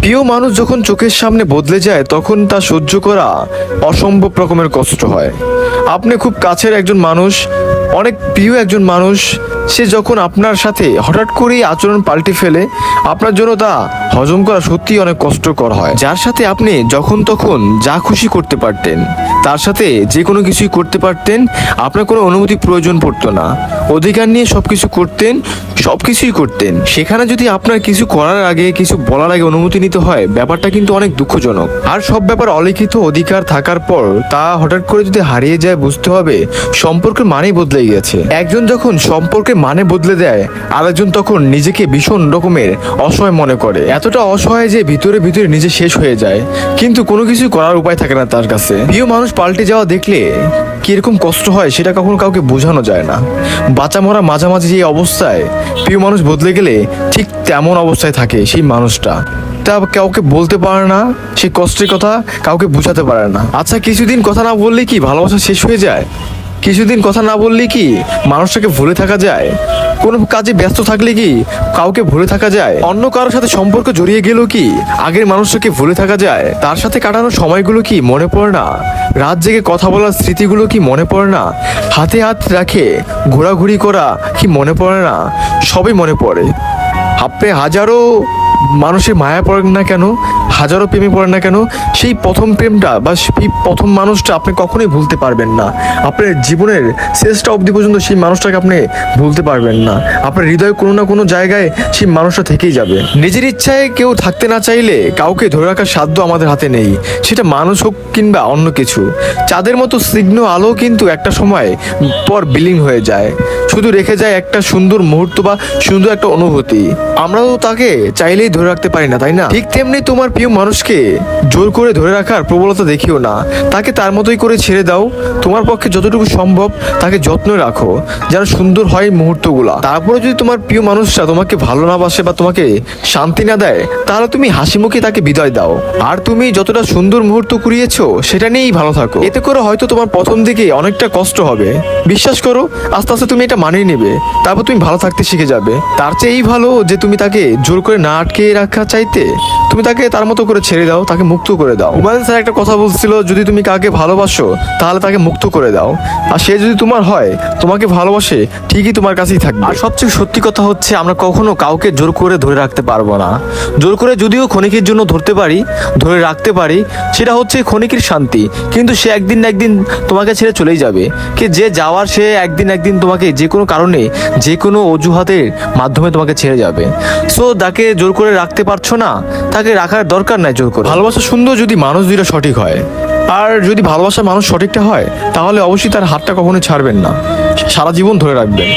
প্রিয় মানুষ যখন চোখের সামনে বদলে যায়, তখন তা সহ্য করা অসম্ভব রকমের কষ্ট হয়। আপনি খুব কাছের একজন মানুষ, অনেক প্রিয় একজন মানুষ, সে যখন আপনার সাথে হঠাৎ করেই আচরণ পাল্টে ফেলে, আপনার জন্য তা হজম করা সত্যিই অনেক কষ্টকর হয়। যার সাথে আপনি যখন তখন যা খুশি করতে পারতেন, তার সাথে যে কোনো কিছুই করতে পারতেন, আপনার কোনো অনুমতি প্রয়োজন পড়তো না। অধিকার নিয়ে সব কিছু করতেন সবকিছুই করতেন। সেখানে যদি আপনার কিছু করার আগে, কিছু বলার আগে অনুমতি নিতে হয়, ব্যাপারটা কিন্তু অনেক দুঃখজনক। আর সব ব্যাপার অলিখিত অধিকার থাকার পর, তা হঠাৎ করে যদি হারিয়ে যায় বুঝতে হবে, সম্পর্কের মানেই বদলে গেছে একজন যখন সম্পর্কের মানে বদলে দেয়, আরেকজন তখন নিজেকে ভীষণ রকমের অসহায় মনে করে। এতটা অসহায় যে ভিতরে ভিতরে নিজে শেষ হয়ে যায়। কিন্তু কোনো কিছু করার উপায় থাকে না তার কাছে। প্রিয় মানুষ পাল্টে যাওয়া দেখলে কীরকম কষ্ট হয় সেটা কখনো কাউকে বোঝানো যায় না। বাঁচা মরা মাঝামাঝি যে অবস্থায় প্রিয় মানুষ বদলে গেলে ঠিক তেমন অবস্থায় থাকে সেই মানুষটা। তা কাউকে বলতে পারে না, সেই কষ্টের কথা কাউকে বোঝাতে পারে না। আচ্ছা কিছুদিন কথা না বললে কি ভালোবাসা শেষ হয়ে যায়? কিছুদিন কথা না বললে কি মানুষটাকে ভুলে থাকা যায়? কোনো কাজে ব্যস্ত থাকলে কি কাউকে ভুলে থাকা যায়? অন্য কারোর সাথে সম্পর্ক জড়িয়ে গেলেও কি আগের মানুষটাকে ভুলে থাকা যায়? তার সাথে কাটানো সময়গুলো কি মনে পড়ে না? রাত জেগে কথা বলার স্মৃতিগুলো কি মনে পড়ে না? হাতে হাত রাখে ঘোরাঘুরি করা কি মনে পড়ে না? সবই মনে পড়ে। আপনি হাজারো মানুষের মায়া পড়েন না কেন? হাজারো প্রেমে পড়েন না কেন? সেই প্রথম প্রেমটা বা সেই প্রথম মানুষটা আপনি কখনোই ভুলতে পারবেন না। আপনার জীবনের শেষটা অবধি পর্যন্ত সেই মানুষটাকে আপনি ভুলতে পারবেন না। আপনার হৃদয়ে কোনো না কোনো জায়গায় সেই মানুষটা থেকেই যাবে। নিজের ইচ্ছায় কেউ থাকতে না চাইলে কাউকে ধরে রাখার সাধ্য আমাদের হাতে নেই। সেটা মানুষ হোক কিংবা অন্য কিছু। চাঁদের মতো স্নিগ্ধ আলো কিন্তু একটা সময় পর বিলীন হয়ে যায়। শুধু রেখে যায় একটা সুন্দর মুহূর্ত বা সুন্দর একটা অনুভূতি। আমরাও তাকে চাইলেই ধরে রাখতে পারি না, তাই না? ঠিক তেমনি তোমার প্রিয় মানুষকে জোর করে ধরে রাখার প্রবলতা দেখিও না। তাকে তার মতোই করে ছেড়ে দাও। তোমার পক্ষে যতটুকু সম্ভব তাকে যত্ন রাখো, যেন সুন্দর হয় মুহূর্তগুলা। তারপরে যদি তোমার প্রিয় মানুষটা তোমাকে ভালো না বাসে বা তোমাকে শান্তি না দেয়, তাহলে তুমি হাসি মুখে তাকে বিদায় দাও। আর তুমি যতটা সুন্দর মুহূর্ত কুড়িয়েছো, সেটা নিয়েই ভালো থাকো। এতে করে হয়তো তোমার প্রথম দিকে অনেকটা কষ্ট হবে। বিশ্বাস করো, আস্তে আস্তে তুমি এটা মানিয়ে নেবে। তারপর তুমি ভালো থাকতে শিখে যাবে। তার চেয়ে এই ভালো যে তুমি তাকে জোর করে না আটকে রাখা চাইতে, তুমি তাকে তার মতো করে ছেড়ে দাও তাকে মুক্ত করে দাও। হুমায়ুন স্যার একটা কথা বলছিল যদি তুমি কাকে ভালোবাসো তাহলে তাকে মুক্ত করে দাও। আর সে যদি তোমার হয় তোমাকে ভালোবাসে ঠিকই তোমার কাছেই থাকবে। আর সবচেয়ে সত্যি কথা হচ্ছে আমরা কখনো কাউকে জোর করে ধরে রাখতে পারব না। জোর করে যদিও ক্ষণিকের জন্য ধরতে পারি ধরে রাখতে পারি সেটা হচ্ছে ক্ষণিকের শান্তি। কিন্তু সে একদিন না একদিন তোমাকে ছেড়ে চলেই যাবে। কি যে যাওয়ার সে একদিন একদিন তোমাকে যে কোনো কারণে যে কোনো অজুহাতের মাধ্যমে তোমাকে ছেড়ে যাবে। সো তাকে জোর করে রাখতে পারছ না? তাকে রাখার দরকার নাই জোর করে। ভালোবাসা সুন্দর যদি মানুষ দুইটা সঠিক হয়, আর যদি ভালোবাসার মানুষ সঠিকটা হয়, তাহলে অবশ্যই তার হাতটা কখনো ছাড়বেন না। সারা জীবন ধরে রাখবেন।